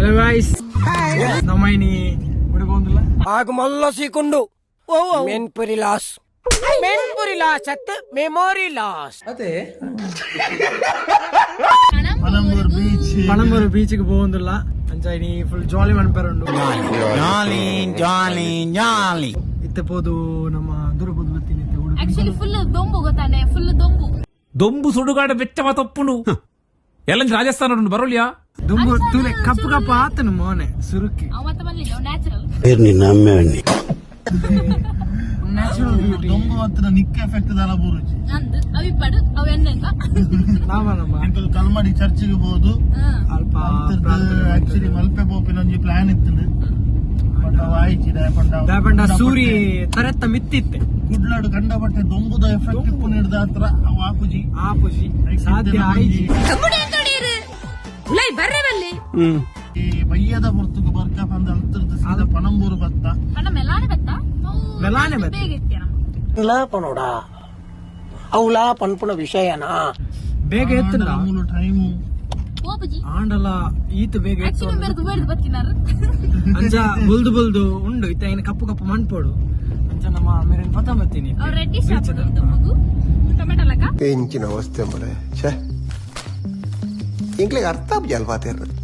Hello guys అమ్మాయిని విడిపోతుందిలా నాకు మళ్ళీ సీకుండు మెన్పురి లాస్ మెన్పురి లాస్ అత్ మెమోరీ లాస్ అదే பனம்பூர் பீச் பனம்பூர் பீச்சுக்கு போகுதுல்ல ಅಂಜಾನಿ ಫುಲ್ ಜಾಲಿ ಮನ್ಪೆರಂಡು ಜಾಲಿ ಜಾಲಿ ಜಾಲಿ ಇತ್ತಪೋದು ನಮ್ಮ ದುರ್ಗದ ಬತ್ತಿನ ಆಕ್ಚುಲಿ ಫುಲ್ ದೊಂಬು ಗೊತ್ತಾನೆ ಫುಲ್ ದೊಂಬು ದೊಂಬು ಸುಡುಗಾಡ ಬೆಚ್ಚವ ತಪ್ಪುನು ಎಲ್ಲ ರಾಜಸ್ಥಾನ ಬರೋಲ್ಯಾ ದುಂಬು ತೂಲೆ ಕಪ್ಪು ಕಪ್ಪು ಆತನು ಮೋನೆ ಸುರುಕಿ. ಬೇರ್ ನಿನ್ನ ದೊಂಬು ನಿಕ್ಕ ಎಫೆಕ್ಟ್ ದಾಲ ಬೂರುಜಿ ಕಲ್ಮಡಿ ಚರ್ಚಿಗೆ ಹೋದು. ಅಲ್ಪ ಆಕ್ಚುಲಿ ಮಲ್ಪೆ ಪೋಪಿನ ಒಂಜಿ ಪ್ಲಾನ್ ಇತ್ತು ದಾಪಂಡ ಸೂರಿ ತರೆತ್ತ ಮಿತ್ತಿತ್ತೆ. ಕುಡ್ಲಾಡು ಕಂಡ ಬಟ್ಟೆ ದೊಂಬುದ ಎಫೆಕ್ಟ್ ಇಪ್ಪು ಹತ್ರ ಅವ ಆಪುಜಿ. ಆಪುಜಿ ಸಾಧ್ಯ ಆಯ್ಜಿ ಉಲೈ ಬರ್ರೆ. ಮೈಯದ ಹೊರತು ಬರ್ಕ ಬಂದ ಹತ್ತಿರದ ಸೀದ ಪಣಂಬೂರು ಬತ್ತ. ಮೆಲಾನೆ ಬತ್ತ? ಲಾಪನೋಡ ಅವಳ ಪನ್ಪುಣ ವಿಷಯನ? ಬೇಗ ಎತ್ತಿನ ಮೂಲ ಟೈಮು. ಆಂಡಲ ಈತ ಬೇಗ ಅಂಜ ಬುಲ್ದು ಬುಲ್ದು ಉಂಡು ಇತ್ತ ಏನು ಕಪ್ಪು ಕಪ್ಪು ಮಣ್ಪೋಡು ಅಂಜ ನಮ್ಮ ಮೇರೇನು ಪತ ಬರ್ತೀನಿ ಎಂಚಿನ ಅವಸ್ಥೆ ಮಳೆ ಛೇ. ಇಂಗ್ಲಿಗೆ ಅರ್ಥ ಆಗ್ಬಿಡಿ ಅಲ್ವಾ ತೇರ್ಬೇಕು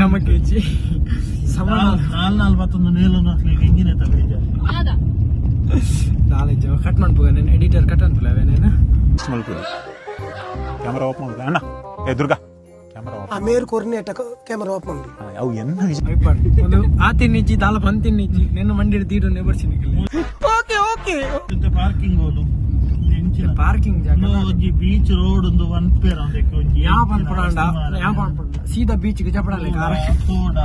ನಮ್ಮ ಕೇಜಿ ಸಮಾನ. ನಾಲ್ ನಾಲ್ ಮತ್ತೊಂದು ನೇಲು ತಗೊಂಡ ಆದ. ನಾಲೆಜ್ ಕಟ್ ಮಾಡ್ಬೋದ ನಾನು ಎಡಿಟರ್ ಕಟ್ ಅನ್ಪಲ್ಲ ಅವೇನೇನ ಕ್ಯಾಮರಾ ಆಫ್ ಮಾಡುದು ಅಣ್ಣ ಏ ದುರ್ಗಾ ಕ್ಯಾಮರಾ ಆಫ್ ಆ ಮೇರ್ ಕೊರ್ನೇಟ ಕ್ಯಾಮರಾ ಆಫ್ ಮಾಡಿ ಅವು ಎನ್ನ ಒಂದು ಆತಿ ನಿಜ್ಜಿ ದಾಲ ಬಂತಿನ ನಿಜ್ಜಿ ನಿನ್ನ ಮಂಡಿ ದೀಡು ನೆಬರ್ಸಿ ನಿಕಲಿ ಓಕೆ ಓಕೆ. ಪಾರ್ಕಿಂಗ್ ಹೋಲು ಪಾರ್ಕಿಂಗ್ ಜಾಗ ಒಂಜಿ ಬೀಚ್ ರೋಡ್ ಅದಕ್ಕೆ ಒಂಜಿ ಯಾ ಸೀದಾ ಕಾರ? ತೋಡ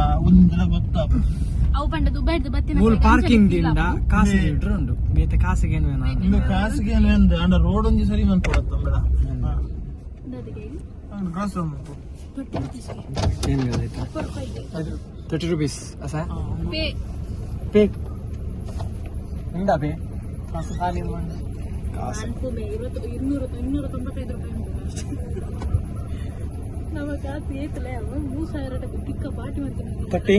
ಅವು ಪಂಡ ಬತ್ತಿನ ಮೂಲ ಪಾರ್ಕಿಂಗ್ ದಿಂದ ಕಾಸಿಗೆ ಇಟ್ರು ಉಂಡು ಬೇತೆ ಕಾಸಿಗೆ ಏನು ಇನ್ನು ಕಾಸಿಗೆ ಏನು ಅಂಡ ರೋಡ್ ಒಂಜಿ ಸರಿ ಬೇಡ ಏನು? ತರ್ಟಿ ರುಪೀಸ್ ಅಸ? ಪೇ. ಪೇ. ಇಂದ ಪೇ? ಕಾಸು ಖಾಲಿ ಮಾಡಿ ಕಾಸು ಅನ್ಕೋಬೆ ಇವತ್ತು ಇನ್ನೂರ ಇನ್ನೂರ ತೊಂಬತ್ತೈದು ರೂಪಾಯಿ ಉಂಟು ನಮ್ಮ ಕಾಸು ಏತಲೆ ಅವ ಮೂರು ಸಾವಿರ ಟಕ್ಕ ಟಿಕ್ಕ ಪಾಟಿ ಮಾಡ್ತೀನಿ ತರ್ಟಿ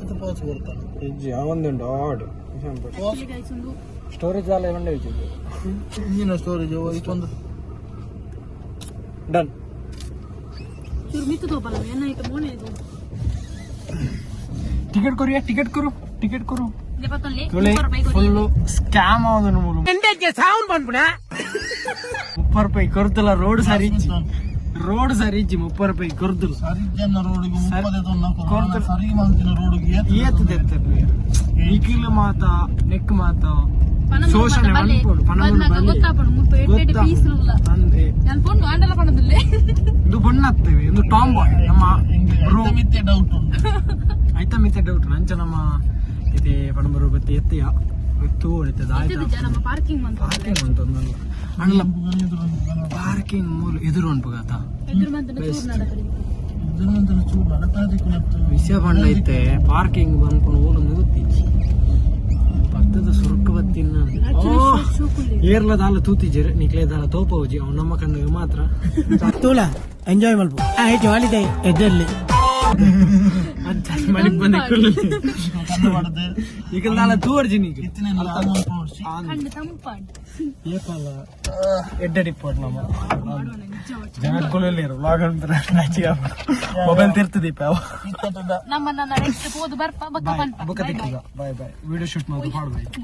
ಅದು ಪಾಸ್ ಬರ್ತಾನೆ ಹೆಜ್ಜೆ ಅವೊಂದುಂಡು ಆಡು ಒಂದು ಸ್ಟೋರೇಜ್ ಎಲ್ಲ ಒಂದೇ ವಿಚಾರ ಇಂಜಿನ ಸ್ಟೋರೇಜ್ ಇಷ್ಟೊಂದು ಡನ್ ಚೂರು ಮಿತ್ತು ತೋಪಲ್ಲ ಏನಾಯ್ತು ಮೋನೆ ಇದು ಟಿಕೆಟ್ ಕೊರಿಯ ಟಿಕೆಟ್ ಕೊರು ಟಿಕೆಟ್ ಕೊರು ಇಪ್ಪತ್ತೊಂದು ತುಳಿ ರೂಪಾಯಿ ಕೊಡಿ. ಫುಲ್ಲು ಸ್ಕ್ಯಾಮ್ ಆಗೋದು ಎಂದಕ್ಕೆ ಸೌಂಡ್ ಬಂದ್ಬಿಡ? ಮುಪ್ಪತ್ತು ರೂಪಾಯಿ ಕೊರ್ತಿಲ್ಲ ರೋಡ್ ಸರಿ ರೋಡ್ ಸರಿ ಇಜ್ಜಿ ಮುಪ್ಪತ್ತು ರೂಪಾಯಿ ಕೊರ್ದಿಲ್ಲ ಸರಿ. ರೋಡಿಗೆ ಏತು ತೆತ್ತರ್ಲಿ ಈಗಿಲ್ಲ ಮಾತ ನೆಕ್ ಮಾತ ಶೋಷಣೆ ಮುಪ್ಪ ಅಂದ್ರೆ ಇದು ಬಣ್ಣಾಗ್ತೇವೆ ಒಂದು ಟಾಮ್ ಬಾಯ್ ನಮ್ಮ ಬ್ರೋ ಮಿತ್ತೆ ಡೌಟ್ ಉಂಟು. ಆಯ್ತಾ ಮಿತ್ತ ಡೌಟ್ ನಂಚ ನಮ್ಮ ಇದೆ ಪಣಂಬರು ಬತ್ತಿ ಎತ್ತಿಯ ಎತ್ತು ಹೊಡಿತದ ಪಾರ್ಕಿಂಗ್ ಪಾರ್ಕಿಂಗ್ ಉಂಟು. ಮೂಲ ಎದುರು ಉಂಟು ನತ್ತು ವಿಷಯ ಬಣ್ಣ ಐತೆ ಪಾರ್ಕಿಂಗ್ ಬಂದ್ಕೊಂಡು ಓಡು ಮುಗುತ್ತೀಚಿ ಪತ್ತದ ಸುರುಕ ಬತ್ತಿನ ಏರ್ಲ ದಾಲ ತೂತಿಜರ್ ನಿಕ್ಲೆ ದಾಲ ತೋಪವುಜಿ ಅವ್ನು ನಮ್ಮ ಕಣ್ಣಿಗೆ ಮಾತ್ರ. ತೂಲ ಎಂಜಾಯ್ ಮಾಡ್ಬೋ. ಆಯ್ತು ಹಾಲಿದೆ ಎದ್ರಲ್ಲಿ ಮನೆಗೆ ಬಂದ ಈಗ ಏಪಲ್ಲ ನಮ್ಮ. ಜನಕ್ಕೂಲಲ್ಲಿ ವ್ಲಾಗ್ ಅಂತಾರೆ ಮೊಬೈಲ್ ನೆಕ್ಸ್ಟ್ ಹೋದು ಬರ್ಪ ಬಕ್ಕ ಬುಕ್ಕ ತಿಕ್ಕಿದ ಬಾಯ್ ಬಾಯ್ ವಿಡಿಯೋ ಶೂಟ್ ಮಾಡೋದು ಮಾಡ್ಬೇಕು